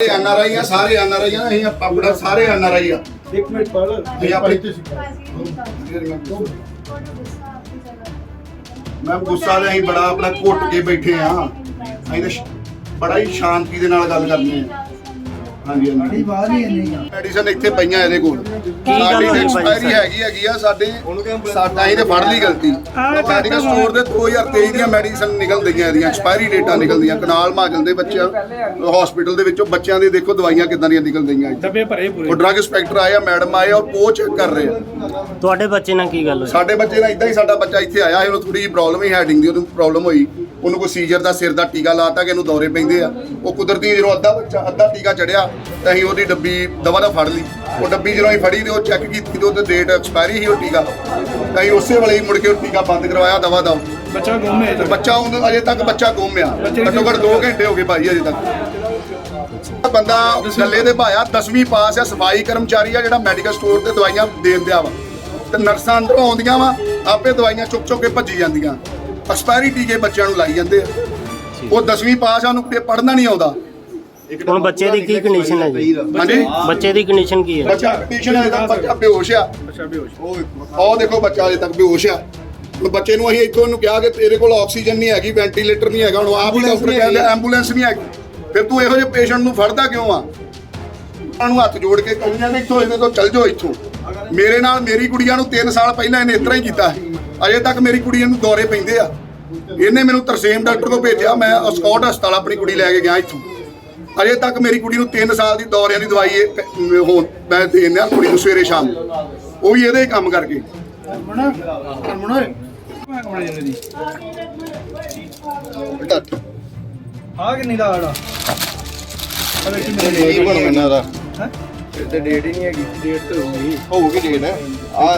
ਸਾਰੇ N R I ਆ ਸਾਰੇ ਐਨ ਆਰ ਆਈ ਆ ਅਸੀਂ ਆਪਣਾ ਸਾਰੇ ਐਨ ਆਰ ਆਈ ਆ। ਇੱਕ ਮਿੰਟ ਪੜ ਇਹ ਆਪਣੀ ਮੈਂ ਗੁੱਸਾ ਦੇ ਅਸੀਂ ਬੜਾ ਆਪਣਾ ਘੁੱਟ ਕੇ ਬੈਠੇ ਆ। ਅਸੀਂ ਤਾਂ ਬੜਾ ਹੀ ਸ਼ਾਂਤੀ ਦੇ ਨਾਲ ਗੱਲ ਕਰਨੀ ਹੈ ਹਾਂਜੀ ਹਾਂਜੀ। ਬਾਤ ਹੀ ਨਹੀਂ ਆ। ਮੈਡੀਸਨ ਇੱਥੇ ਪਈਆਂ ਇਹਦੇ ਕੋਲ। ਗੱਲ ਸਾਡੀ ਹੋਈ ਐਕਸਪਾਇਰੀ ਹੈਗੀ ਹੈਗੀ ਆ ਸਾਡੇ ਸਾਡਾ ਇਹਨੇ ਫੜ ਲਈ ਗਲਤੀ। ਮੈਡੀਕਲ ਸਟੋਰ ਦੇ 2023 ਦੀਆਂ ਮੈਡੀਸਨ ਨਿਕਲਦੀਆਂ ਇਹਦੀਆਂ ਐਕਸਪਾਇਰੀ ਡੇਟਾਂ ਨਿਕਲਦੀਆਂ। ਕਨਾਲ ਮਾਜਲ ਦੇ ਬੱਚਿਆਂ ਹਸਪੀਟਲ ਦੇ ਵਿੱਚੋਂ ਬੱਚਿਆਂ ਦੇ ਦੇਖੋ ਦਵਾਈਆਂ ਕਿੱਦਾਂ ਦੀਆਂ ਨਿਕਲਦੀਆਂ ਇੱਥੇ। ਡੱਬੇ ਭਰੇ ਪੂਰੇ। ਉਹ ਡਰੱਗ ਇੰਸਪੈਕਟਰ ਆਏ ਆ ਮੈਡਮ ਆਏ ਔਰ ਉਹ ਚੈੱਕ ਕਰ ਰਹੇ ਆ। ਤੁਹਾਡੇ ਬੱਚੇ ਨਾਲ ਕੀ ਗੱਲ ਹੋਈ? ਸਾਡੇ ਬੱਚੇ ਨਾਲ ਇਦਾਂ ਹੀ ਸਾਡਾ ਬੱਚਾ ਇੱਥੇ ਆਇਆ ਸੀ ਉਹਨੂੰ ਥੋੜੀ ਜਿਹੀ ਪ੍ਰੋਬਲਮ ਹੀ ਹੈਡਿੰਗ ਦੀ ਉਹਨੂੰ ਪ੍ਰੋਬਲਮ ਹੋਈ। ਉਹਨੂੰ ਕੋਈ ਸੀਜ਼ਰ ਦਾ ਸਿਰ ਦਾ ਟੀਕਾ ਲਾਤਾ ਕਿ ਇਹਨੂੰ ਦੌਰੇ ਪੈਂਦੇ ਆ। ਉਹ ਕੁਦਰਤੀ ਜਦੋਂ ਅੱਧਾ ਬੱਚਾ ਅੱਧਾ ਟੀਕਾ ਚੜਿਆ ਤਾਂ ਅਸੀਂ ਉਹਦੀ ਡੱਬੀ ਦਵਾ ਦਾ ਫੜ ਲਈ। ਉਹ ਡੱਬੀ ਜਦੋਂ ਅਸੀਂ ਫੜੀ ਤੇ ਉਹ ਚੈੱਕ ਕੀਤੀ ਤੇ ਉਹਦੇ ਡੇਟ ਐਕਸਪਾਇਰੀ ਸੀ ਉਹ ਟੀਕਾ। ਤਾਂ ਅਸੀਂ ਉਸੇ ਵੇਲੇ ਹੀ ਮੁੜ ਕੇ ਉਹ ਟੀਕਾ ਬੰਦ ਕਰਵਾਇਆ ਦਵਾ ਦਾ। ਬੱਚਾ ਗੁੰਮ ਹੈ ਤੇ ਬੱਚਾ ਉਹਨੂੰ ਅਜੇ ਤੱਕ ਬੱਚਾ ਗੁੰਮ ਆ। ਘੱਟੋ ਘੱਟ 2 ਘੰਟੇ ਹੋ ਗਏ ਭਾਈ ਅਜੇ ਤੱਕ। ਬੰਦਾ ਗੱਲੇ ਦੇ ਭਾਇਆ 10ਵੀਂ ਪਾਸ ਆ ਸਫ਼ਾਈ ਕਰਮਚਾਰੀ ਆ ਜਿਹੜਾ ਮੈਡੀਕਲ ਸਟੋਰ ਤੇ ਦਵਾਈਆਂ ਦੇਣ ਦਿਆ ਵਾ। ਤੇ ਨਰਸਾਂ ਅੰਦਰੋਂ ਆਉਂਦੀਆਂ ਵਾ ਆਪੇ ਦਵਾਈਆਂ ਚੁੱਕ ਚੁੱਕ ਕੇ ਭੱਜੀ ਜਾਂਦੀਆਂ। ਐਕਸਪਾਇਰੀ ਟੀਕੇ ਬੱਚਿਆਂ ਨੂੰ ਲਾਈ ਜਾਂਦੇ ਆ। ਉਹ 10ਵੀਂ ਪਾਸ ਆ ਉਹਨੂੰ ਪੜ੍ਹਨਾ ਨਹੀਂ ਆਉਂਦਾ। ਹੁਣ ਬੱਚੇ ਦੀ ਕੀ ਕੰਡੀਸ਼ਨ ਹੈ ਜੀ ਹਾਂਜੀ? ਬੱਚੇ ਦੀ ਕੰਡੀਸ਼ਨ ਕੀ ਹੈ? ਬੱਚਾ ਕੰਡੀਸ਼ਨ ਅਜੇ ਤੱਕ ਬੱਚਾ ਬੇਹੋਸ਼ ਆ। ਬੱਚਾ ਬੇਹੋਸ਼। ਉਹ ਉਹ ਦੇਖੋ ਬੱਚਾ ਅਜੇ ਤੱਕ ਬੇਹੋਸ਼ ਆ। ਹੁਣ ਬੱਚੇ ਨੂੰ ਅਸੀਂ ਇੱਥੋਂ ਇਹਨੂੰ ਕਿਹਾ ਕਿ ਤੇਰੇ ਕੋਲ ਆਕਸੀਜਨ ਨਹੀਂ ਹੈਗੀ ਵੈਂਟੀਲੇਟਰ ਨਹੀਂ ਹੈਗਾ ਹੁਣ ਆਪ ਹੀ ਡਾਕਟਰ ਕਹਿੰਦੇ ਐਂਬੂਲੈਂਸ ਨਹੀਂ ਹੈਗੀ। ਫਿਰ ਤੂੰ ਇਹੋ ਜਿਹੇ ਪੇਸ਼ੈਂਟ ਨੂੰ ਫੜਦਾ ਕਿਉਂ ਆ? ਉਹਨਾਂ ਨੂੰ ਹੱਥ ਜੋੜ ਕੇ ਕਹਿੰਦੇ ਨੇ ਇੱਥੋਂ ਇਹਦੇ ਤੋਂ ਚੱਲ ਜਾਓ ਇੱਥੋਂ। ਮੇਰੇ ਨਾਲ ਮੇਰੀ ਕੁੜੀਆਂ ਨੂੰ 3 ਸਾਲ ਪਹਿਲਾਂ ਇਹਨੇ ਇਸ ਤਰ੍ਹਾਂ ਹੀ ਕੀਤਾ। ਅਜੇ ਤੱਕ ਮੇਰੀ ਕੁੜੀਆਂ ਨੂੰ ਦੌਰੇ ਪੈਂਦੇ ਆ। ਇਹਨੇ ਮੈਨੂੰ ਤਰਸੇਮ ਡਾਕਟਰ ਕੋਲ ਭੇਜਿਆ ਮੈਂ ਸਕਾਟ ਹਸਪਤਾਲ ਆਪਣੀ ਕੁੜੀ ਲੈ ਕੇ ਗਿਆ ਇੱਥੋਂ। ਅਜੇ ਤੱਕ ਮੇਰੀ ਕੁੜੀ ਨੂੰ 3 ਸਾਲ ਦੀ ਦੌਰਿਆਂ ਦੀ ਦਵਾਈ ਹੁਣ ਮੈਂ ਦੇਣਾ ਕੁੜੀ ਨੂੰ ਸਵੇਰੇ ਸ਼ਾਮ ਉਹ ਵੀ ਇਹਦੇ ਹੀ ਕੰਮ ਕਰਕੇ। ਮਣਾ ਮਣਾ ਮੈਂ ਕਮਣਾ ਜਨੇ ਦੀ। ਆ ਕਿੰਨੀ ਦਾ ਆੜਾ ਅਰੇ ਕਿ ਮੇਰੇ ਇਹ ਬਣੂ ਇਹਨਾਂ ਦਾ। ਹੈ? ਤੇ ਡੇਟ ਹੀ ਨਹੀਂ ਹੈਗੀ ਡੇਟ ਤੇ ਹੋਊਗੀ। ਹੋਊਗੀ ਡੇਟ ਆ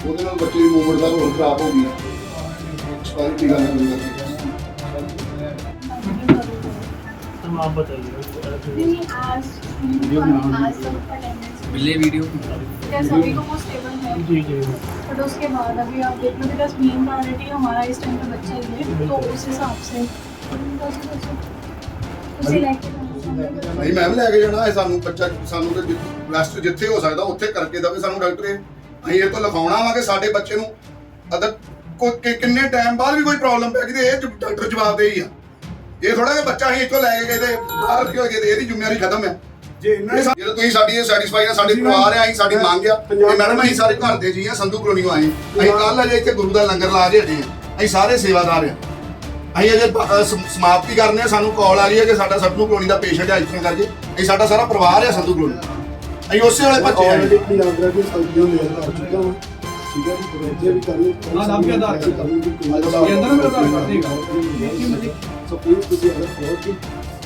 ਉਹਦੇ ਨਾਲ ਬੱਚੇ ਦੀ ਮੂਵਮੈਂਟ ਦਾ ਹੋਰ ਖਰਾਬ ਹੋ ਗਈ ਐਕਸਪਾਇਰੀ ਟੀਕਾ ਨਾਲ ਮਿਲ ਆਪ ਬਤਾਈਏ नहीं आज आज सब अटेंडेंस मिले वीडियो क्या सभी को वो स्टेबल है ਜੀ जी बट उसके बाद अभी आप देख लो बिकॉज मेन प्रायोरिटी हमारा इस टाइम पे बच्चा ही है तो उस हिसाब से उसे लेके जाना ਨਹੀਂ ਮੈਂ ਵੀ ਲੈ ਕੇ ਜਾਣਾ ਹੈ ਸਾਨੂੰ ਬੱਚਾ ਸਾਨੂੰ ਤੇ ਰੈਸਟ ਜਿੱਥੇ ਹੋ ਸਕਦਾ ਉੱਥੇ ਕਰਕੇ ਦਵੇ ਸਾਨੂੰ ਡਾਕਟਰ ਇਹ। ਅਸੀਂ ਇਹ ਤੋਂ ਲਿਖਾਉਣਾ ਵਾ ਕਿ ਸਾਡੇ ਬੱਚੇ ਨੂੰ ਅਦਰ ਕੋਈ ਕਿ- ਕਿੰਨੇ ਟਾਈਮ ਬਾਅਦ ਵੀ ਕੋਈ ਪ੍ਰੋਬਲਮ ਪੈ ਗਈ ਤੇ ਇਹ ਜ- ਡਾਕਟਰ ਜਵਾਬ ਦੇ ਹੀ ਆ। ਇਹ ਥੋੜਾ ਕਿ ਬੱਚਾ ਅਸੀਂ ਇੱਥੋਂ ਲੈ ਕੇ ਗਏ ਤੇ ਬਾਹਰ ਕਿਉਂ ਗਏ ਤੇ ਇਹਦੀ ਜ਼ਿੰਮੇਵਾਰੀ ਖਤਮ ਹੈ ਜੇ ਜਦੋਂ ਤੁਸੀਂ ਸਾਡੀ ਇਹ ਸੈਟੀਸਫਾਈ ਆ ਸਾਡੇ ਪਰਿਵਾਰ ਆ ਅਸੀਂ ਸਾਡੀ ਮੰਗ ਆ। ਤੇ ਮੈਡਮ ਅਸੀਂ ਸਾਰੇ ਘਰ ਦੇ ਜੀ ਆ ਸੰਧੂ ਕਲੋਨੀ ਆਏ ਅਸੀਂ ਕੱਲ ਅਜੇ ਇੱਥੇ ਗੁਰੂ ਦਾ ਲੰਗਰ ਲਾ ਕੇ ਹਟੇ ਆ ਅਸੀਂ ਸਾਰੇ ਸੇਵਾਦਾਰ ਆ। ਅਸੀਂ ਅਜੇ ਸਮ- ਸਮਾਪਤੀ ਕਰਨੇ ਆ ਸਾਨੂੰ ਕਾਲ ਆ ਰਹੀ ਹੈ ਕਿ ਸਾਡਾ ਸੰਧੂ ਕਲੋਨੀ ਦਾ ਪੇਸ਼ੈਂਟ ਆ ਇੱਥੇ ਕਰਕੇ। ਅਸੀਂ ਸਾਡਾ ਸਾਰਾ ਪਰਿਵਾਰ ਆ ਸੰਧੂ ਕਲੋਨੀ। ਅਸੀਂ ਉਸੇ ਵੇਲੇ ਭੱਜੇ ਆ ਆਲਰੇਡੀ ਦਾ ਵੀ ਸੰਗੀਆਂ ਦੇ ਅੰਦਰ ਆ ਚੁੱਕਾ ਹਾਂ ਠੀਕ ਹੈ ਜੀ ਇੱਥੇ ਵੀ ਕਰਨੀ ਹਾਂ, ਸਭ ਕੇ ਆਧਾਰ ਕਾਰਡ। ਇਹ ਅੰਦਰ ਮੇਰਾ ਆਧਾਰ ਕਾਰਡ ਦੇਗਾ ਸੋ ਪਲੀਜ਼ ਤੁਸੀਂ ਅਗਰ ਕਹੋ ਕਿ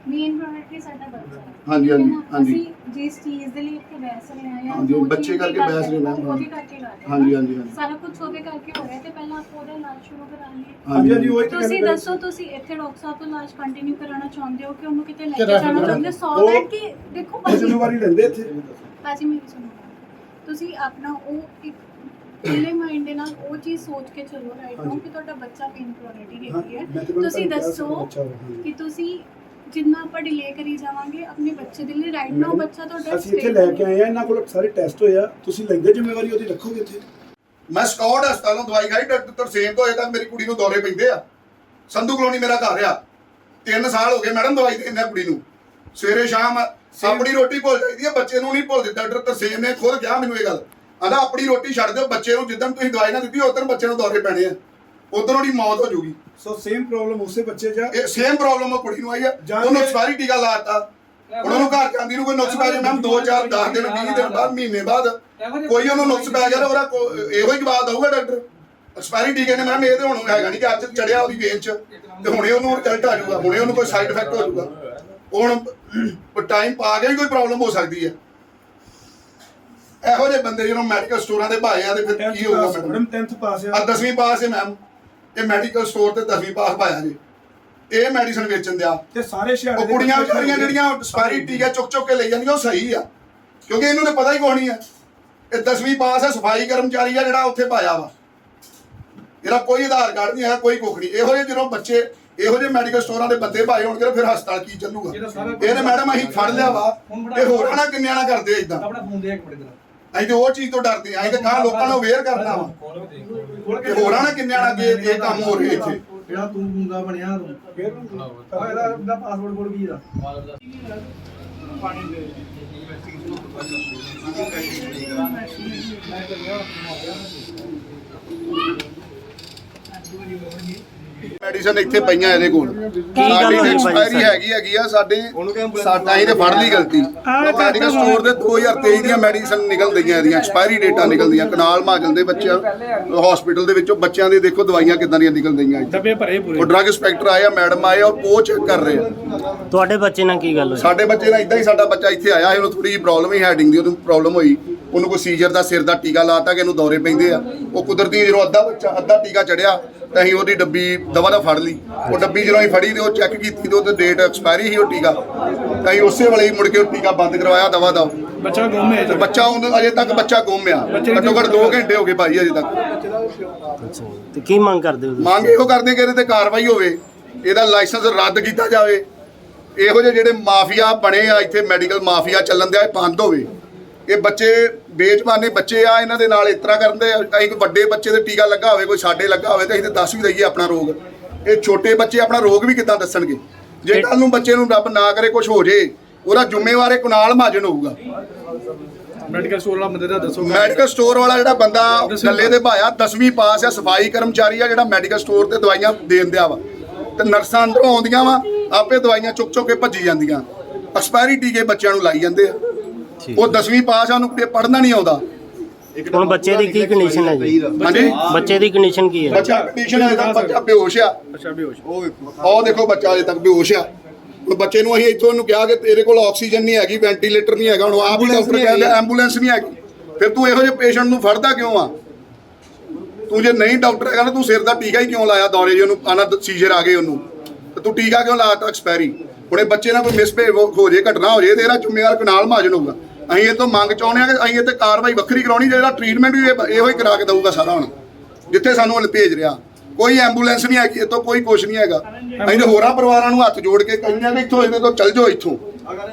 ਕਰੋ ਮੇਨ ਪ੍ਰਾਇੋਰਟੀ ਸਾਡਾ ਬੱਚਾ ਹੈ ਹਾਂਜੀ, ਹਾਂਜੀ, ਠੀਕ ਹੈ ਨਾ? ਹਾਂਜੀ। ਅਸੀਂ ਜਿਸ ਚੀਜ਼ ਦੇ ਲਈ ਇੱਥੇ ਬਹਿਸ ਰਹੇ ਹਾਂ ਹਾਂਜੀ, ਉਹ ਜੋ ਬੱਚੇ ਚੀਜ਼ ਦੀ ਕਰਕੇ ਗੱਲ ਬਹਿਸ ਰਹੇ ਕਰ ਮੈਮ, ਉਹ ਉਹਦੇ ਹਾਂਜੀ। ਕਰਕੇ ਕਰ ਰਹੇ ਹਾਂ। ਹਾਂਜੀ ਹਾਂਜੀ ਹਾਂਜੀ ਸਾਰਾ ਕੁਝ ਉਹਦੇ ਕਰਕੇ ਹੋ ਰਿਹਾ ਤੇ ਪਹਿਲਾਂ ਆਪਾਂ ਉਹਦਾ ਇਲਾਜ ਸ਼ੁਰੂ ਕਰਾ ਲਈਏ ਹਾਂਜੀ ਹਾਂਜੀ ਉਹ ਤੁਸੀਂ ਦੱਸੋ ਤੁਸੀਂ ਇੱਥੇ ਡਾਕਟਰ ਸਾਹਿਬ ਤੋਂ ਇਲਾਜ ਕੰਟੀਨਿਊ ਕਰਾਉਣਾ ਚਾਹੁੰਦੇ ਹੋ ਕਿ ਉਹਨੂੰ ਕਿਤੇ ਲੈ ਕੇ ਜਾਣਾ ਚਾਹੁੰਦੇ ਹੋ ਸੋ ਉਹ- ਦੈਟ ਕਿ ਦੇਖੋ ਇਹ ਭਾਜੀ ਜ਼ਿੰਮੇਵਾਰੀ ਲੈਂਦੇ ਇੱਥੇ ਭਾਜੀ ਮੇਰੀ ਸੁਣੋ ਤੁਸੀਂ ਆਪਣਾ ਉਹ ਇੱਕ ਖੁੱਲੇ ਮਾਈਂਡ ਦੇ ਨਾਲ ਉਹ ਚੀਜ਼ ਸੋਚ ਕੇ ਚੱਲੋ ਰਾਈਟ ਨਾਓ ਕਿ ਤੁਹਾਡਾ ਬੱਚਾ ਪ੍ਰਾਇੋਰਟੀ ਹਾਂ, ਹੈਗੀ ਹੈ ਮੈਂ ਤਾਂ ਤੁਹਾਨੂੰ ਤੁਸੀਂ ਕਿਹਾ ਸੀ ਦੱਸੋ ਬੱਚਾ ਵਾ, ਹਾਂਜੀ। ਕਿ ਤੁਸੀਂ ਜਿੰਨਾ ਆਪਾਂ ਡਿਲੇ ਕਰੀ ਜਾਵਾਂਗੇ ਆਪਣੇ ਬੱਚੇ ਦੇ ਲਈ ਰਾਈਟ ਨਾਓ ਬੱਚਾ ਤੁਹਾਡਾ ਅਸੀਂ ਇੱਥੇ ਲੈ ਕੇ ਆਏ ਆ ਇਹਨਾਂ ਕੋਲ ਸਾਰੇ ਟੈਸਟ ਹੋਇਆ ਤੁਸੀਂ ਲੈਂਦੇ ਜ਼ਿੰਮੇਵਾਰੀ ਉਹਦੀ ਰੱਖੋਗੇ ਇੱਥੇ? ਮੈਂ ਸਕਾਟ ਹਸਪਤਾਲੋਂ ਦਵਾਈ ਖਾਈ ਡਾਕਟਰ ਤਰਸੇਮ ਤੋਂ ਅਜੇ ਤੱਕ ਮੇਰੀ ਕੁੜੀ ਨੂੰ ਦੌਰੇ ਪੈਂਦੇ ਆ। ਸੰਧੂ ਕਲੋਨੀ ਮੇਰਾ ਘਰ ਆ। 3 ਸਾਲ ਹੋ ਗਏ ਮੈਡਮ ਦਵਾਈ ਦਿੰਦੇ ਆ ਕੁੜੀ ਨੂੰ। ਸਵੇਰੇ ਸ਼ਾਮ ਆਪਣੀ ਰੋਟੀ ਭੁੱਲ ਜਾਂਦੀ ਆ ਬੱਚੇ ਨੂੰ ਨਹੀਂ ਭੁੱਲਦੇ। ਡਾਕਟਰ ਤਰਸੇਮ ਨੇ ਖੁਦ ਕਿਹਾ ਮੈਨੂੰ ਇਹ ਗੱਲ। ਆਂਦਾ ਆਪਣੀ ਰੋਟੀ ਛੱਡ ਦਿਓ ਬੱਚੇ ਨੂੰ ਜਿੱਦਣ ਤੁਸੀਂ ਦਵਾਈ ਨਾ ਦਿੱਤੀ ਉਦੋਂ ਬੱਚੇ ਨੂੰ ਦੌਰੇ ਪੈਣੇ ਆ। ਉਦੋਂ ਉਹਦੀ ਮੌਤ ਹੋ ਜਾਊਗੀ। ਸੋ ਸੇਮ ਪ੍ਰੋਬਲਮ ਉਸੇ ਬੱਚੇ ਆ। ਇਹ ਸੇਮ ਪ੍ਰੋਬਲਮ ਉਹ ਕੁੜੀ ਨੂੰ ਆਈ ਆ। ਜਾਂ ਉਹਨੂੰ ਤੇ- ਐਕਸਪਾਇਰੀ ਟੀਕਾ ਲਾਤਾ ਉਹਨਾਂ ਨੂੰ ਘਰ ਜਾਂਦੀ ਨੂੰ ਕੋਈ ਨੁਕਸ ਪੈ ਜਾਏ ਮੈਮ 2 4 10 ਦਿਨ 20 ਦਿਨ ਬਾਅਦ ਮਹੀਨੇ ਬਾਅਦ। ਕੋਈ ਉਹਨੂੰ ਨੁਕਸ ਪੈ ਗਿਆ ਤਾਂ ਉਹਦਾ ਕੋ- ਇਹੋ ਹੀ ਜਵਾਬ ਦਊਗਾ ਡਾਕਟਰ ਐਕਸਪਾਇਰੀ ਟੀਕੇ ਨੇ ਮੈਮ ਇਹ ਤੇ ਹੁਣ ਹੈਗਾ ਨਹੀਂ ਕਿ ਅੱਜ ਚੜਿਆ ਉਹਦੀ ਵੇਨ ਚ। ਤੇ ਹੁਣੇ ਉਹਨੂੰ ਰਿਜ਼ਲਟ ਆ ਜਾਊਗਾ ਹੁਣੇ ਉਹਨੂੰ ਕੋਈ ਸਾਈਡ ਇਫੈਕਟ ਹੋ ਜਾਊਗਾ। ਹੁਣ ਟਾਈਮ ਪਾ ਕੇ ਵੀ ਕੋਈ ਪ੍ਰੋਬਲਮ ਹੋ ਸਕਦੀ ਹੈ ਇਹੋ ਜਿਹੇ ਬੰਦੇ ਜਦੋਂ ਮੈਡੀਕਲ ਸਟੋਰਾਂ ਦੇ ਭਾਏ ਆ ਤੇ ਫਿਰ ਕੀ ਹੋਊਗਾ ਮੈਡਮ ਮੈਡਮ 10th ਪਾਸ ਆ। 10ਵੀਂ ਪਾਸ ਹੈ ਮੈਮ ਇਹ ਮੈਡੀਕਲ ਸਟੋਰ ਤੇ 10ਵੀਂ ਪਾਸ ਪਾਇਆ ਜੀ। ਇਹ ਮੈਡੀਸਨ ਵੇਚਣ ਦਿਆ। ਤੇ ਸਾਰੇ ਸ਼ਹਿਰ ਉਹ ਕੁੜੀਆਂ ਵਿਚਾਰੀਆਂ ਜਿਹੜੀਆਂ ਸਪਾਰੀ ਟੀਕਾ ਚੁੱਕ ਚੁੱਕ ਕੇ ਲੈ ਜਾਂਦੀਆਂ ਉਹ ਸਹੀ ਆ। ਕਿਉਂਕਿ ਇਹਨੂੰ ਤਾਂ ਪਤਾ ਹੀ ਨਹੀਂ ਆ। ਇਹ 10ਵੀਂ ਪਾਸ ਹੈ ਸਫ਼ਾਈ ਕਰਮਚਾਰੀ ਆ ਜਿਹੜਾ ਉੱਥੇ ਪਾਇਆ ਵਾ। ਇਹਦਾ ਕੋਈ ਆਧਾਰ ਕਾਰਡ ਨਹੀਂ ਹੈ ਕੋਈ ਕੁੱਖ ਨਹੀਂ। ਇਹੋ ਜਿਹੇ ਜਦੋਂ ਬੱਚੇ ਇਹੋ ਜਿਹੇ ਮੈਡੀਕਲ ਸਟੋਰਾਂ ਦੇ ਬੰਦੇ ਭਾਏ ਹੋਣਗੇ ਫਿਰ ਹਸਪਤਾਲ ਕੀ ਚੱਲੂਗਾ? ਇਹਨੇ ਮੈਡਮ ਅਸੀਂ ਫੜ ਲਿਆ ਵਾ। ਇਹ ਹੋਰਾਂ ਨਾਲ ਕਿੰਨਿਆਂ ਨਾਲ ਕਰਦੇ ਇਦਾਂ? ਆਪਣਾ ਫੋਨ ਦੇ ਇੱਕ ਮਿੰਟ ਜਰਾ ਅਸੀਂ ਤੇ ਉਹ ਚੀਜ਼ ਤੋਂ ਡਰਦੇ ਆ ਅਸੀਂ ਤੇ ਕਹਾਂ ਲੋਕਾਂ ਨੂੰ ਅਵੇਅਰ ਕਰਨਾ ਵਾ। ਕਿ ਹੋਰਾਂ ਨਾਲ ਕਿੰਨਿਆਂ ਨਾਲ ਅੱਗੇ ਇਹ ਕੰਮ ਹੋ ਰਿਹਾ ਇੱਥੇ? ਜਿਹੜਾ ਤੂੰ ਮੁੰਡਾ ਬਣਿਆ ਤੂੰ। ਆ ਇਹਦਾ ਇਹਦਾ ਪਾਸਵਰਡ ਕੋਡ ਕੀ ਇਹਦਾ? ਮੈਡੀਸਨ ਇੱਥੇ ਪਈਆਂ ਇਹਦੇ ਕੋਲ। ਗੱਲ ਸਾਡੀ ਐਕਸਪਾਇਰੀ? ਹੈਗੀ ਹੈਗੀ ਆ ਸਾਡੇ ਸਾਡਾ ਹੀ ਤੇ ਫੜ ਲਈ ਗਲਤੀ ਮੈਡੀਕਲ ਸਟੋਰ ਦੇ 2023 ਦੀਆਂ ਮੈਡੀਸਨ ਨਿਕਲਦੀਆਂ ਇਹਦੀਆਂ ਐਕਸਪਾਇਰੀ ਡੇਟਾ ਨਿਕਲਦੀਆਂ ਕਨਾਲ ਮਾਜਲ ਦੇ ਬੱਚਿਆਂ ਹਸਪੀਟਲ ਦੇ ਵਿੱਚੋਂ ਬੱਚਿਆਂ ਦੇ ਦੇਖੋ ਦਵਾਈਆਂ ਕਿੱਦਾਂ ਦੀਆਂ ਨਿਕਲਦੀਆਂ ਇੱਥੇ। ਡੱਬੇ ਭਰੇ ਪੂਰੇ। ਉਹ ਡਰੱਗ ਇੰਸਪੈਕਟਰ ਆਏ ਆ ਮੈਡਮ ਆਏ ਔਰ ਉਹ ਚੈੱਕ ਕਰ ਰਹੇ ਆ। ਤੁਹਾਡੇ ਬੱਚੇ ਨਾਲ ਕੀ ਗੱਲ ਹੋਈ? ਸਾਡੇ ਬੱਚੇ ਨਾਲ ਇਦਾਂ ਹੀ ਸਾਡਾ ਬੱਚਾ ਇੱਥੇ ਆਇਆ ਸੀ ਉਹਨੂੰ ਥੋੜੀ ਜਿਹੀ ਪ੍ਰੋਬਲਮ ਹੀ ਹੈਡਿੰਗ ਦੀ ਉਹਨੂੰ ਪ੍ਰੋਬਲਮ ਹੋਈ। ਉਹਨੂੰ ਕੋਈ ਸੀਜ਼ਰ ਦਾ ਸਿਰ ਦਾ ਟੀਕਾ ਲਾਤਾ ਕਿ ਇਹਨੂੰ ਦੌਰੇ ਪੈਂਦੇ ਆ। ਉਹ ਕੁਦਰਤੀ ਜਦੋਂ ਅੱਧਾ ਬੱਚਾ ਅੱਧਾ ਟੀਕਾ ਚੜਿਆ ਤਾਂ ਅਸੀਂ ਉਹਦੀ ਡੱਬੀ ਦਵਾ ਦਾ ਫੜ ਲਈ। ਉਹ ਡੱਬੀ ਜਦੋਂ ਅਸੀਂ ਫੜੀ ਤੇ ਉਹ ਚੈੱਕ ਕੀਤੀ ਤੇ ਉਹਦੇ ਡੇਟ ਐਕਸਪਾਇਰੀ ਸੀ ਉਹ ਟੀਕਾ। ਤਾਂ ਅਸੀਂ ਉਸੇ ਵੇਲੇ ਹੀ ਮੁੜ ਕੇ ਉਹ ਟੀਕਾ ਬੰਦ ਕਰਵਾਇਆ ਦਵਾ ਦਾ ਬੱਚਾ ਗੁੰਮ ਹੈ ਤੇ ਬੱਚਾ ਉਹਨੂੰ ਅਜੇ ਤੱਕ ਬੱਚਾ ਗੁੰਮ ਆ। ਘੱਟੋ ਘੱਟ 2 ਘੰਟੇ ਹੋ ਗਏ ਭਾਈ ਅਜੇ ਤੱਕ। ਤੇ ਕੀ ਮੰਗ ਕਰਦੇ ਹੋ? ਮੰਗ ਇਹੋ ਕਰਦੇ ਕਿ ਇਹਦੇ ਤੇ ਕਾਰਵਾਈ ਹੋਵੇ। ਇਹਦਾ ਲਾਇਸੈਂਸ ਰੱਦ ਕੀਤਾ ਜਾਵੇ। ਇਹੋ ਜਿਹੇ ਜਿਹੜੇ ਮਾਫੀਆ ਬਣੇ ਆ ਇੱਥੇ ਮੈਡੀਕਲ ਮਾਫੀਆ ਚੱਲਣ ਦਿਆ ਇਹ ਬੰਦ ਹੋਵੇ। ਇਹ ਬੱਚੇ ਬੇਜਮਾਨੇ ਬੱਚੇ ਆ ਇਹਨਾਂ ਦੇ ਨਾਲ ਇਸ ਤਰ੍ਹਾਂ ਕਰਦੇ ਆ ਅਸੀਂ ਕੋਈ ਵੱਡੇ ਬੱਚੇ ਦੇ ਟੀਕਾ ਲੱਗਾ ਹੋਵੇ ਕੋਈ ਸਾਡੇ ਲੱਗਾ ਹੋਵੇ ਤੇ ਅਸੀਂ ਤੇ ਦੱਸ ਵੀ ਦਈਏ ਆਪਣਾ ਰੋਗ। ਇਹ ਛੋਟੇ ਬੱਚੇ ਆਪਣਾ ਰੋਗ ਵੀ ਕਿੱਦਾਂ ਦੱਸਣਗੇ? ਜੇ ਕੱਲ ਨੂੰ ਬੱਚੇ ਨੂੰ ਰੱਬ ਨਾ ਕਰੇ ਕੁਝ ਹੋ ਜੇ ਉਹਦਾ ਜ਼ਿੰਮੇਵਾਰ ਇਹ ਕੁਨਾਲ ਮਹਾਜਨ ਹੋਊਗਾ। ਮੈਡੀਕਲ ਸਟੋਰ ਵਾਲਾ ਬੰਦੇ ਦਾ ਦੱਸੋ। ਮੈਡੀਕਲ ਸਟੋਰ ਵਾਲਾ ਜਿਹੜਾ ਬੰਦਾ ਗੱਲੇ ਦੇ ਭਾਇਆ 10ਵੀਂ ਪਾਸ ਆ ਸਫ਼ਾਈ ਕਰਮਚਾਰੀ ਆ ਜਿਹੜਾ ਮੈਡੀਕਲ ਸਟੋਰ ਤੇ ਦਵਾਈਆਂ ਦੇਣ ਦਿਆ ਵਾ। ਤੇ ਨਰਸਾਂ ਅੰਦਰੋਂ ਆਉਂਦੀਆਂ ਵਾ ਆਪੇ ਦਵਾਈਆਂ ਚੁੱਕ ਚੁੱਕ ਕੇ ਭੱਜੀ ਜਾਂਦੀਆਂ। ਐਕਸਪਾਇਰੀ ਟੀਕੇ ਬੱਚਿਆਂ ਨੂੰ ਲਾਈ ਜਾਂਦੇ ਆ। ਉਹ 10ਵੀਂ ਪਾਸ ਆ ਉਹਨੂੰ ਪੜ੍ਹਨਾ ਨਹੀਂ ਆਉਂਦਾ। ਹੁਣ ਬੱਚੇ ਦੀ ਕੀ ਕੰਡੀਸ਼ਨ ਹੈ ਜੀ? ਹਾਂਜੀ? ਬੱਚੇ ਦੀ ਕੰਡੀਸ਼ਨ ਕੀ ਹੈ? ਬੱਚਾ ਕੰਡੀਸ਼ਨ ਹੈ ਤਾਂ ਬੱਚਾ ਬੇਹੋਸ਼ ਆ। ਅੱਛਾ ਬੇਹੋਸ਼। ਉਹ ਦੇਖੋ ਬੱਚਾ ਅਜੇ ਤੱਕ ਬੇਹੋਸ਼ ਆ। ਹੁਣ ਬੱਚੇ ਨੂੰ ਅਸੀਂ ਇੱਥੋਂ ਇਹਨੂੰ ਕਿਹਾ ਕਿ ਤੇਰੇ ਕੋਲ ਆਕਸੀਜਨ ਨਹੀਂ ਹੈਗੀ ਵੈਂਟੀਲੇਟਰ ਨਹੀਂ ਹੈਗਾ ਹੁਣ ਆਪ ਹੀ ਡਾਕਟਰ ਕਹਿੰਦੇ ਐਂਬੂਲੈਂਸ ਨਹੀਂ ਹੈਗੀ। ਫਿਰ ਤੂੰ ਇਹੋ ਜਿਹੇ ਪੇਸ਼ੈਂਟ ਨੂੰ ਫੜਦਾ ਕਿਉਂ ਆ? ਤੂੰ ਜੇ ਨਹੀਂ ਡਾਕਟਰ ਹੈਗਾ ਨਾ ਤੂੰ ਸਿਰ ਦਾ ਟੀਕਾ ਹੀ ਕਿਉਂ ਲਾਇਆ ਦੌਰੇ ਜੇ ਉਹਨੂੰ ਆਣਾ ਸੀਜ਼ਰ ਆ ਗਏ ਉਹਨੂੰ? ਤੇ ਤੂੰ ਟੀਕਾ ਕਿਉਂ ਲਾਤਾ ਐਕਸਪਾਇਰੀ ਹੁਣੇ ਬੱਚੇ ਨਾਲ ਕੋਈ ਮਿਸਬਿਹੇਵ ਹੋ ਜੇ ਘਟਨਾ ਹੋ ਜੇ ਤੇ ਇਹਦਾ ਜ਼ਿੰਮੇਵਾਰ ਕਨਾਲ ਮਹਾਜਨ ਹੋਊਗਾ। ਅਸੀਂ ਇਹ ਤੋਂ ਮੰਗ ਚਾਹੁੰਦੇ ਆ ਕਿ ਅਸੀਂ ਇਹ ਤੇ ਕਾਰਵਾਈ ਵੱਖਰੀ ਕਰਾਉਣੀ, ਜਿਹੜਾ ਟ੍ਰੀਟਮੈਂਟ ਵੀ ਇਹ- ਇਹੋ ਹੀ ਕਰਾ ਕੇ ਦਊਗਾ ਸਾਰਾ ਹੁਣ, ਜਿੱਥੇ ਸਾਨੂੰ ਹੁਣ ਭੇਜ ਰਿਹਾ। ਕੋਈ ਐਂਬੂਲੈਂਸ ਨਹੀਂ ਹੈਗੀ ਇਹ ਤੋਂ ਕੋਈ ਕੁਛ ਨਹੀਂ ਹੈਗਾ। ਅਸੀਂ ਤੇ ਹੋਰਾਂ ਪਰਿਵਾਰਾਂ ਨੂੰ ਹੱਥ ਜੋੜ ਕੇ ਕਹਿੰਦੇ ਆ ਕਿ ਇੱਥੋਂ ਇਹਦੇ ਤੋਂ ਚੱਲ ਜਾਓ ਇੱਥੋਂ।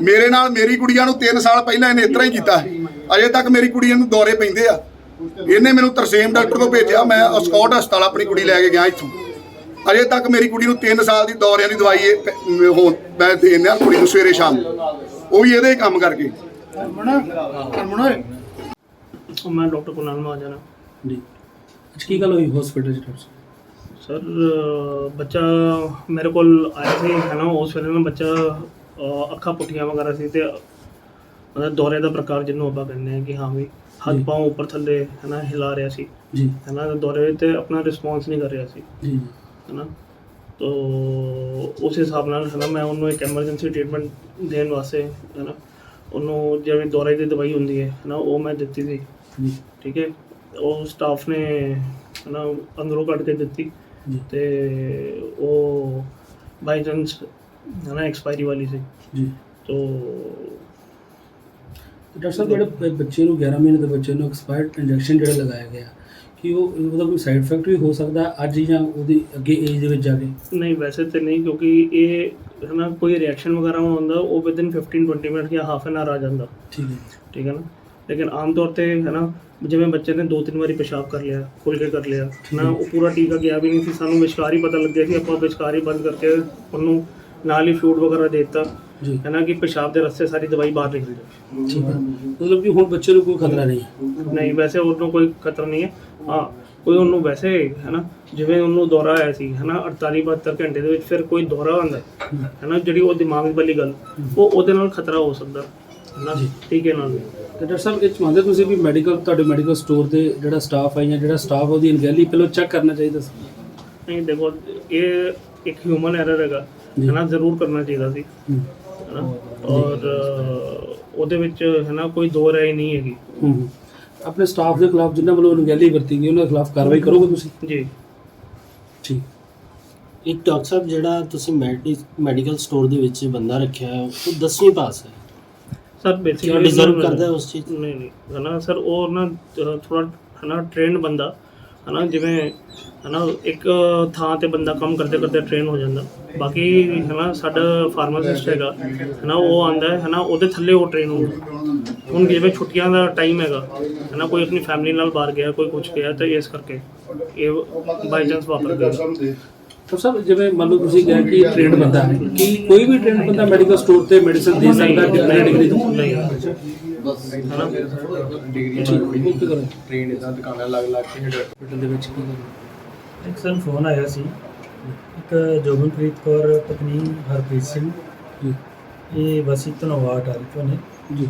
ਮੇਰੇ ਨਾਲ ਮੇਰੀ ਕੁੜੀਆਂ ਨੂੰ 3 ਸਾਲ ਪਹਿਲਾਂ ਇਹਨੇ ਇਸ ਤਰ੍ਹਾਂ ਹੀ ਕੀਤਾ ਹੈ। ਅਜੇ ਤੱਕ ਮੇਰੀ ਕੁੜੀਆਂ ਨੂੰ ਦੌਰੇ ਪੈਂਦੇ ਆ। ਇਹਨੇ ਮੈਨੂੰ ਤਰਸੇਮ ਡਾਕਟਰ ਕੋਲ ਭੇਜਿਆ, ਮੈਂ ਸਕਾਟ ਹਸਪਤਾਲ ਆਪਣੀ ਕੁੜੀ ਲੈ ਕੇ ਗਿਆ ਇੱਥੋਂ। ਅਜੇ ਤੱਕ ਮੇਰੀ ਕੁੜੀ ਨੂੰ 3 ਸਾਲ ਦੀ ਦੌਰਿਆਂ ਦੀ ਦਵਾਈ ਇਹ ਪ- ਹੁਣ ਮੈਂ ਦੇਣ ਕੁੜੀ ਨੂੰ ਸਵੇਰੇ ਸ਼ਾਮ ਉਹ ਵੀ ਇਹਦੇ ਹੀ ਕੰਮ ਕਰਕੇ। ਮੈਂ ਡਾਕਟਰ ਕੁਨਾਲ ਮਹਾਜਨ ਹਾਂ ਜੀ। ਅੱਜ ਕੀ ਗੱਲ ਹੋਈ ਹਸਪੀਟਲ ਚ ਡਾਕਟਰ ਸਰ ਬੱਚਾ ਮੇਰੇ ਕੋਲ ਆਇਆ ਸੀ ਹੈ ਨਾ ਉਸ ਵੇਲੇ ਨਾ ਬੱਚਾ ਅ, ਅੱਖਾਂ ਪੁੱਠੀਆਂ ਵਗੈਰਾ ਸੀ ਤੇ ਮਤਲਬ ਦੌਰੇ ਦਾ ਪ੍ਰਕਾਰ ਜਿਹਨੂੰ ਆਪਾਂ ਕਹਿੰਦੇ ਹਾਂ ਕਿ ਹਾਂ ਵੀ ਹੱਥ ਜੀ। ਪਾਉ ਉੱਪਰ ਥੱਲੇ ਹੈ ਨਾ ਹਿਲਾ ਰਿਹਾ ਸੀ। ਜੀ। ਹੈ ਨਾ ਦੌਰੇ ਤੇ ਆਪਣਾ ਰਿਸਪੌਂਸ ਨਹੀਂ ਕਰ ਰਿਹਾ ਸੀ। ਜੀ ਹੈ ਨਾ ਤੋ ਉਸ ਹਿਸਾਬ ਨਾਲ ਹੈ ਨਾ ਮੈਂ ਉਹਨੂੰ ਇੱਕ ਐਮਰਜੈਂਸੀ ਟ੍ਰੀਟਮੈਂਟ ਦੇਣ ਵਾਸਤੇ ਹੈ ਨਾ ਉਹਨੂੰ ਜਿਵੇਂ ਦੌਰੇ ਦੀ ਦਵਾਈ ਹੁੰਦੀ ਹੈ ਨਾ ਉਹ ਮੈਂ ਦਿੱਤੀ ਸੀ। ਜੀ। ਠੀਕ ਹੈ? ਉਹ ਸਟਾਫ ਨੇ ਨਾ ਅੰਦਰੋਂ ਕੱਢ ਕੇ ਦਿੱਤੀ। ਤੇ ਉਹ ਬਾਈ ਚਾਂਸ ਨਾ ਐਕਸਪਾਇਰੀ ਵਾਲੀ ਸੀ। ਜੀ। ਤੋ ਡਾਕਟਰ ਸਾਹਿਬ ਜਿਹੜੇ ਬੱਚੇ ਨੂੰ 11 ਮਹੀਨੇ ਦੇ ਬੱਚੇ ਨੂੰ ਐਕਸਪਾਇਰਡ ਇੰਜੈਕਸ਼ਨ ਜਿਹੜਾ ਲਗਾਇਆ ਗਿਆ ਕਿ ਉਹ ਉਹਦਾ ਕੋਈ ਸਾਈਡ ਇਫੈਕਟ ਵੀ ਹੋ ਸਕਦਾ ਅੱਜ ਜਾਂ ਉਹਦੀ ਅੱਗੇ ਏਜ ਦੇ ਵਿੱਚ ਜਾ ਕੇ? ਨਹੀਂ ਵੈਸੇ ਤੇ ਨਹੀਂ ਕਿਉਂਕਿ ਇਹ ਹੈ ਨਾ ਕੋਈ ਰਿਐਕਸ਼ਨ ਵਗੈਰਾ ਹੁੰਦਾ ਉਹ ਵਿਦਿਨ 15 20 ਮਿੰਟ ਜਾਂ ਹਾਫ ਐਨ ਆਰ ਆ ਜਾਂਦਾ। ਠੀਕ ਹੈ। ਠੀਕ ਹੈ ਨਾ? ਲੇਕਿਨ ਆਮ ਤੌਰ ਤੇ ਹੈ ਨਾ ਜਿਵੇਂ ਬੱਚੇ ਨੇ ਦੋ ਤਿੰਨ ਵਾਰੀ ਪਿਸ਼ਾਬ ਕਰ ਲਿਆ ਖੁੱਲ ਕੇ ਕਰ ਲਿਆ ਹੈ ਨਾ ਉਹ ਪੂਰਾ ਟੀਕਾ ਗਿਆ ਵੀ ਨਹੀਂ ਸੀ ਸਾਨੂੰ ਵਿਸ਼ਕਾਰ ਹੀ ਪਤਾ ਲੱਗਿਆ ਸੀ ਆਪਾਂ ਵਿਸ਼ਕਾਰ ਹੀ ਬੰਦ ਕਰਕੇ ਉਹਨੂੰ ਨਾਲ ਹੀ ਫੂਡ ਵਗੈਰਾ ਦੇ ਦਿੱਤਾ। ਜੀ। ਨਾ ਕਿ ਪਿਸ਼ਾਬ ਦੇ ਰਸਤੇ ਸਾਰੀ ਦਵਾਈ ਬਾਹਰ ਨਿਕਲ ਜਾਏ ਠੀਕ ਹੈ। ਮਤਲਬ ਕਿ ਹੁਣ ਬੱਚੇ ਨੂੰ ਕੋਈ ਖਤਰਾ ਨਹੀਂ ਹੈ। ਨਹੀਂ ਵੈਸੇ ਉਹਨੂੰ ਕੋਈ ਖਤਰਾ ਨਹੀਂ ਹੈ। ਹਾਂ ਕੋਈ ਉਹਨੂੰ ਵੈਸੇ ਹੈ ਨਾ ਜਿਵੇਂ ਉਹਨੂੰ ਦੌਰਾ ਆਇਆ ਸੀ ਹੈ ਨਾ 48 72 ਘੰਟੇ ਦੇ ਵਿੱਚ ਫਿਰ ਕੋਈ ਦੌਰਾ ਹੁੰਦਾ ਹੈ ਨਾ ਜਿਹੜੀ ਉਹ ਦਿਮਾਗ ਵਾਲੀ ਗੱਲ ਉਹ ਉਹਦੇ ਨਾਲ ਖਤਰਾ ਹੋ ਸਕਦਾ ਹੈ ਨਾ ਟੀਕੇ ਨਾਲ ਤੇ ਡਾਕਟਰ ਸਾਹਿਬ ਇਹ ਚ ਮੰਨਦੇ ਤੁਸੀਂ ਵੀ ਮੈਡੀਕਲ ਤੁਹਾਡੇ ਮੈਡੀਕਲ ਸਟੋਰ ਦੇ ਜਿਹੜਾ ਸਟਾਫ ਹੈ ਜਾਂ ਜਿਹੜਾ ਸਟਾਫ ਉਹਦੀ ਅਣਗਹਿਲੀ ਪਹਿਲਾਂ ਚੈੱਕ ਕਰਨਾ ਚਾਹੀਦਾ ਸੀ? ਨਹੀਂ ਦੇਖੋ ਇਹ ਇੱਕ ਹਿਊਮਨ ਐਰਰ ਹੈਗਾ ਹੈ ਨਾ ਜ਼ਰੂਰ ਕਰਨਾ ਚਾਹੀਦਾ ਸੀ। ਹੂੰ। ਹੈ ਨਾ ਔਰ ਉਹਦੇ ਵਿੱਚ ਹੈ ਨਾ ਕੋਈ ਦੋ ਰਾਏ ਨਹੀਂ ਹੈਗੀ। ਹੂੰ। ਆਪਣੇ ਸਟਾਫ ਦੇ ਖਿਲਾਫ ਜਿਨ੍ਹਾਂ ਵੱਲੋਂ ਅਣਗਹਿਲੀ ਵਰਤੀ ਗਈ ਉਹਨਾਂ ਦੇ ਖਿਲਾਫ ਕਾਰਵਾਈ ਕਰੋਗੇ ਤੁਸੀਂ? ਜੀ। ਠੀਕ। ਇੱਕ ਡਾਕਟਰ ਸਾਹਿਬ ਜਿਹੜਾ ਤੁਸੀਂ ਮੈਡੀਕਲ ਸਟੋਰ ਦੇ ਵਿੱਚ ਬੰਦਾ ਰੱਖਿਆ ਹੈ ਉਹ 10ਵੀਂ ਪਾਸ ਹੈ। ਸਰ ਬੇਸਿਕਲੀ ਡਿਜ਼ਰਵ ਕਰਦਾ ਹੈ ਉਸ ਚੀਜ਼ ਨਹੀਂ ਨਹੀਂ। ਹੈ ਨਾ ਸਰ ਉਹ ਨਾ ਥੋੜਾ ਹੈ ਨਾ ਟ੍ਰੇਨਡ ਬੰਦਾ। ਹੈ ਨਾ ਜਿਵੇਂ ਹੈ ਨਾ ਇੱਕ ਥਾਂ ਤੇ ਬੰਦਾ ਕੰਮ ਕਰਦੇ ਕਰਦੇ ਟ੍ਰੇਨ ਹੋ ਜਾਂਦਾ। ਬਾਕੀ ਹੈ ਨਾ ਸਾਡਾ ਫਾਰਮਾਸਿਸਟ ਹੈਗਾ ਹੈ ਨਾ ਉਹ ਆਂਦਾ ਹੈ ਨਾ ਉਹਦੇ ਥੱਲੇ ਉਹ ਟ੍ਰੇਨ ਹੁੰਦਾ। ਹੁਣ ਜਿਵੇਂ ਛੁੱਟੀਆਂ ਦਾ ਟਾਈਮ ਹੈਗਾ ਹੈ ਨਾ ਕੋਈ ਆਪਣੀ ਫੈਮਿਲੀ ਨਾਲ ਬਾਹਰ ਗਿਆ ਕੋਈ ਕੁਝ ਗਿਆ ਤਾਂ ਇਸ ਕਰਕੇ ਇਹ ਬਾਈ ਚਾਂਸ ਵਾਪਰ ਗਿਆ। ਤਾਂ ਸਰ ਜਿਵੇਂ ਮੰਨ ਲਓ ਤੁਸੀਂ ਕਿਹਾ ਕਿ ਟ੍ਰੇਨਡ ਬੰਦਾ ਹੈ ਕੀ ਕੋਈ ਵੀ ਟ੍ਰੇਨਡ ਬੰਦਾ ਮੈਡੀਕਲ ਸਟੋਰ ਤੇ ਮੈਡੀਸਨ ਦੇ ਸਕਦਾ ਹੈ ਬਿਨਾਂ ਡਿਗਰੀ ਤੋਂ ਨਹੀਂ। ਹੈ ਨਾ ਠੀਕ। ਕਰੋ। ਟ੍ਰੇਨ ਇਦਾਂ ਦੁਕਾਨਾਂ ਲੱਗ ਲੱਗ ਕੇ ਹਸਪੀਟਲ ਦੇ ਵਿੱਚ ਕੀ ਕਰੋ ਇੱਕ ਸਾਨੂੰ ਫੋਨ ਆਇਆ ਸੀ। ਇੱਕ ਜੋਗਨਪ੍ਰੀਤ ਕੌਰ ਪਤਨੀ ਹਰਪ੍ਰੀਤ ਸਿੰਘ। ਜੀ। ਇਹ ਵਸੀ ਧਨਵਾਦ ਟਾਰੀਕੋ ਨੇ ਜੀ।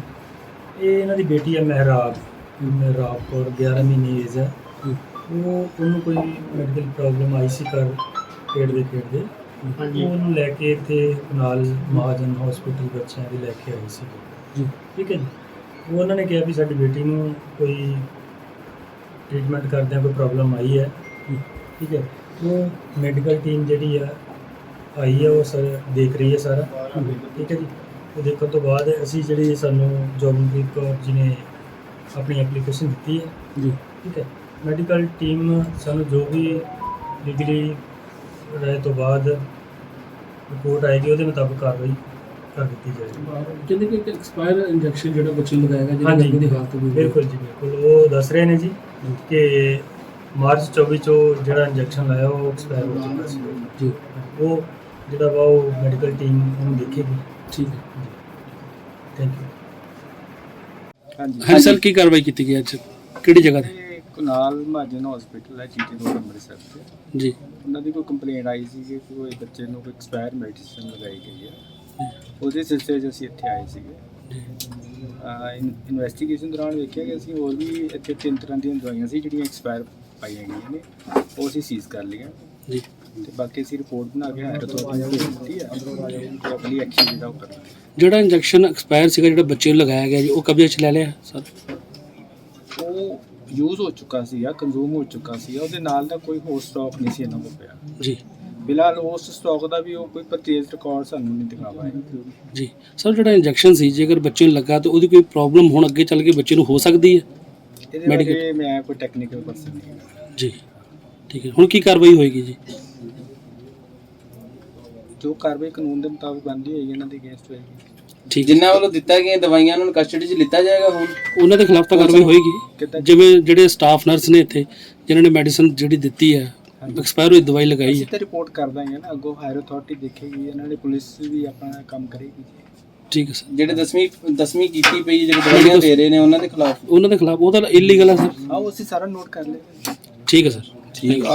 ਇਹ ਇਹਨਾਂ ਦੀ ਬੇਟੀ ਹੈ ਮਹਿਰਾਬ। ਮਹਿਰਾਬ ਕੌਰ 11 ਮਹੀਨੇ ਏਜ ਹੈ। ਉਹ ਉਹਨੂੰ ਕੋਈ ਮੈਡੀਕਲ ਪ੍ਰੋਬਲਮ ਆਈ ਸੀ ਕਰ ਪੇਟ ਦੇ ਪੇਟ ਦੇ। ਹਾਂਜੀ। ਉਹਨੂੰ ਲੈ ਕੇ ਇੱਥੇ ਨਾਲ ਮਹਾਜਨ ਹਸਪੀਟਲ ਬੱਚਿਆਂ ਦੇ ਲੈ ਕੇ ਆਏ ਸੀ। ਜੀ। ਠੀਕ ਹੈ ਜੀ। ਉਹ ਉਹਨਾਂ ਨੇ ਕਿਹਾ ਵੀ ਸਾਡੀ ਬੇਟੀ ਨੂੰ ਕੋਈ ਟ੍ਰੀਟਮੈਂਟ ਕਰਦਿਆਂ ਕੋਈ ਪ੍ਰੋਬਲਮ ਆਈ ਹੈ। ਠੀਕ ਹੈ। ਉਹ ਮੈਡੀਕਲ ਟੀਮ ਜਿਹੜੀ ਆ ਆਈ ਹੈ ਉਹ ਸਰ ਦੇਖ ਰਹੀ ਹੈ ਸਾਰਾ। ਠੀਕ ਹੈ ਜੀ। ਉਹ ਦੇਖਣ ਤੋਂ ਬਾਅਦ ਅਸੀਂ ਜਿਹੜੀ ਸਾਨੂੰ ਜੋਗਨਪ੍ਰੀਤ ਕੌਰ ਜੀ ਨੇ ਆਪਣੀ ਐਪਲੀਕੇਸ਼ਨ ਦਿੱਤੀ ਹੈ। ਜੀ। ਠੀਕ ਹੈ। ਮੈਡੀਕਲ ਟੀਮ ਸਾਨੂੰ ਜੋ ਵੀ ਲੀਗਲੀ ਰਾਏ ਤੋਂ ਬਾਅਦ ਰਿਪੋਰਟ ਆਏਗੀ ਉਹਦੇ ਮੁਤਾਬਕ ਕਾਰਵਾਈ ਕਰ ਦਿੱਤੀ ਜਾਏਗੀ। ਕਹਿੰਦੇ ਕਿ ਇੱਕ ਐਕਸਪਾਇਰ ਇੰਜੈਕਸ਼ਨ ਜਿਹੜਾ ਬੱਚੇ ਨੂੰ ਲਗਾਇਆ ਗਿਆ ਜਿਹਦੇ ਹਾਂਜੀ। ਦੀ ਹਾਲਤ ਵੀ ਬਿਲਕੁਲ ਜੀ ਬਿਲਕੁਲ। ਉਹ ਦੱਸ ਰਹੇ ਨੇ ਜੀ ਕਿ ਮਾਰਚ 24 ਚੋਂ ਜਿਹੜਾ ਇੰਜੈਕਸ਼ਨ ਲਾਇਆ ਉਹ ਐਕਸਪਾਇਰ ਹੋ ਚੁੱਕਾ ਸੀ। ਜੀ। ਉਹ ਜਿਹੜਾ ਵਾ ਉਹ ਮੈਡੀਕਲ ਟੀਮ ਉਹਨੂੰ ਦੇਖੇਗੀ। ਠੀਕ ਹੈ। ਥੈਂਕ ਯੂ ਹਾਂਜੀ। ਹਾਂਜੀ ਸਰ ਕੀ ਕਾਰਵਾਈ ਕੀਤੀ ਗਈ ਅੱਜ? ਕਿਹੜੀ ਜਗ੍ਹਾ ਤੇ? ਇਹ ਕੁਨਾਲ ਮਹਾਜਨ ਹਸਪੀਟਲ ਹੈ ਜੀਟੀ ਰੋਡ ਅੰਮ੍ਰਿਤਸਰ ਤੇ। ਜੀ। ਉਹਨਾਂ ਦੀ ਕੋਈ ਕੰਪਲੇਂਟ ਆਈ ਸੀ ਕਿ ਕੋਈ ਬੱਚੇ ਨੂੰ ਕੋਈ ਐਕਸਪਾਇਰ ਮੈਡੀਸਿਨ ਲਗਾਈ ਗਈ ਹੈ। ਉਹਦੇ ਸਿਲਸਿਲੇ 'ਚ ਅਸੀਂ ਇੱਥੇ ਆਏ ਸੀਗੇ। ਇਨਵੈਸਟੀਗੇਸ਼ਨ ਦੌਰਾਨ ਵੇਖਿਆ ਕਿ ਅਸੀਂ ਹੋਰ ਵੀ ਇੱਥੇ ਤਿੰਨ ਤਰ੍ਹਾਂ ਦੀਆਂ ਦਵਾਈਆਂ ਸੀ ਜਿਹੜੀਆਂ ਐਕਸਪਾਇਰ ਪਾਈਆਂ ਗਈਆਂ ਨੇ ਉਹ ਅਸੀਂ ਸੀਜ਼ ਕਰ ਲਈਆਂ। ਜੀ। ਤੇ ਬਾਕੀ ਅਸੀਂ ਰਿਪੋਰਟ ਬਣਾ ਕੇ ਹਾਇਰ ਅਥਾਰਟੀ ਨੂੰ ਦਿੱਤੀ ਹੈ ਤੇ ਅਗਲੀ ਐਕਸ਼ਨ ਜਿਹੜਾ ਉਹ ਕਰਨਾ। ਜਿਹੜਾ ਇੰਜੈਕਸ਼ਨ ਐਕਸਪਾਇਰ ਸੀਗਾ ਜਿਹੜਾ ਬੱਚੇ ਨੂੰ ਲਗਾਇਆ ਗਿਆ ਜੀ ਉਹ ਕਬਜ਼ੇ 'ਚ ਲੈ ਲਿਆ ਸਰ? ਉਹ ਯੂਜ਼ ਹੋ ਚੁੱਕਾ ਸੀ ਜਾਂ ਕੰਜ਼ੂਮ ਹੋ ਚੁੱਕਾ ਸੀ ਉਹਦੇ ਨਾਲ ਦਾ ਕੋਈ ਹੋਰ ਸਟਾਕ ਨਹੀਂ ਸੀ ਇਹਨਾਂ ਕੋਲ ਪਿਆ। ਜੀ। ਫਿਲਹਾਲ ਉਸ ਸਟਾਕ ਦਾ ਵੀ ਉਹ ਕੋਈ ਪਰਚੇਜ਼ ਰਿਕਾਰਡ ਸਾਨੂੰ ਨਹੀਂ ਦਿਖਾ ਪਾਏ। ਜੀ। ਸਰ ਜਿਹੜਾ ਇੰਜੈਕਸ਼ਨ ਸੀ ਜੇਕਰ ਬੱਚੇ ਨੂੰ ਲੱਗਾ ਤਾਂ ਉਹਦੀ ਕੋਈ ਪ੍ਰੋਬਲਮ ਹੁਣ ਅੱਗੇ ਚੱਲ ਕੇ ਬੱਚੇ ਨੂੰ ਹੋ ਸਕਦੀ ਹੈ? ਇਹਦੇ Medical- ਬਾਰੇ ਮੈਂ ਕੋਈ ਟੈਕਨੀਕਲ ਪਰਸਨ ਨਹੀਂ ਹਾਂ। ਜੀ। ਠੀਕ ਹੈ। ਹੁਣ ਕੀ ਕਾਰਵਾਈ ਹੋਏਗੀ ਜੀ? ਜੋ ਕਾਰਵਾਈ ਕਾਨੂੰਨ ਦੇ ਮੁਤਾਬਕ ਬਣਦੀ ਹੋਏਗੀ ਇਹਨਾਂ ਦੇ ਅਗੇਂਸਟ ਹੋਏਗੀ। ਠੀਕ ਹੈ। ਜਿਨ੍ਹਾਂ ਵੱਲੋਂ ਦਿੱਤਾ ਗਿਆ ਦਵਾਈਆਂ ਉਹਨਾਂ ਨੂੰ ਕਸਟਡੀ 'ਚ ਲਿੱਤਾ ਜਾਏਗਾ ਹੁਣ? ਉਹਨਾਂ ਦੇ ਖਿਲਾਫ ਤਾਂ ਕਾਰਵਾਈ ਹੋਏਗੀ। ਕਿੱਦਾਂ? ਜਿਵੇਂ ਜਿਹੜੇ ਸਟਾਫ ਨਰਸ ਨੇ ਇੱਥੇ ਜਿਨ੍ਹਾਂ ਨੇ ਮੈਡੀਸਨ ਜਿਹੜੀ ਦਿੱਤੀ ਹੈ ਐਕਸਪਾਇਰ ਹੋਈ ਦਵਾਈ ਲਗਾਈ। ਅਸੀਂ ਹੈ ਤਾਂ ਰਿਪੋਰਟ ਕਰ ਦਾਂਗੇ ਨਾ ਅੱਗੋਂ ਹਾਇਰ ਅਥਾਰਟੀ ਦੇਖੇਗੀ ਇਹਨਾਂ ਦੀ ਪੁਲਿਸ ਵੀ ਆਪਣਾ ਕੰਮ ਕਰੇਗੀ ਠੀਕ ਹੈ ਸਰ। ਜਿਹੜੇ 10ਵੀਂ 10ਵੀਂ ਕੀਤੀ ਪਈ ਜਿਹੜੇ ਦਵਾਈਆਂ ਦੇ ਰਹੇ ਨੇ ਉਹਨਾਂ ਦੇ ਖਿਲਾਫ। ਉਹਨਾਂ ਦੇ ਖਿਲਾਫ ਉਹ ਤਾਂ ਇਲੀਗਲ ਹੈ ਸਰ। ਆਓ ਅਸੀਂ ਸਾਰਾ ਨੋਟ ਕਰ ਲਏ ਠੀਕ ਹੈ ਸਰ। ਠੀਕ ਹੈ।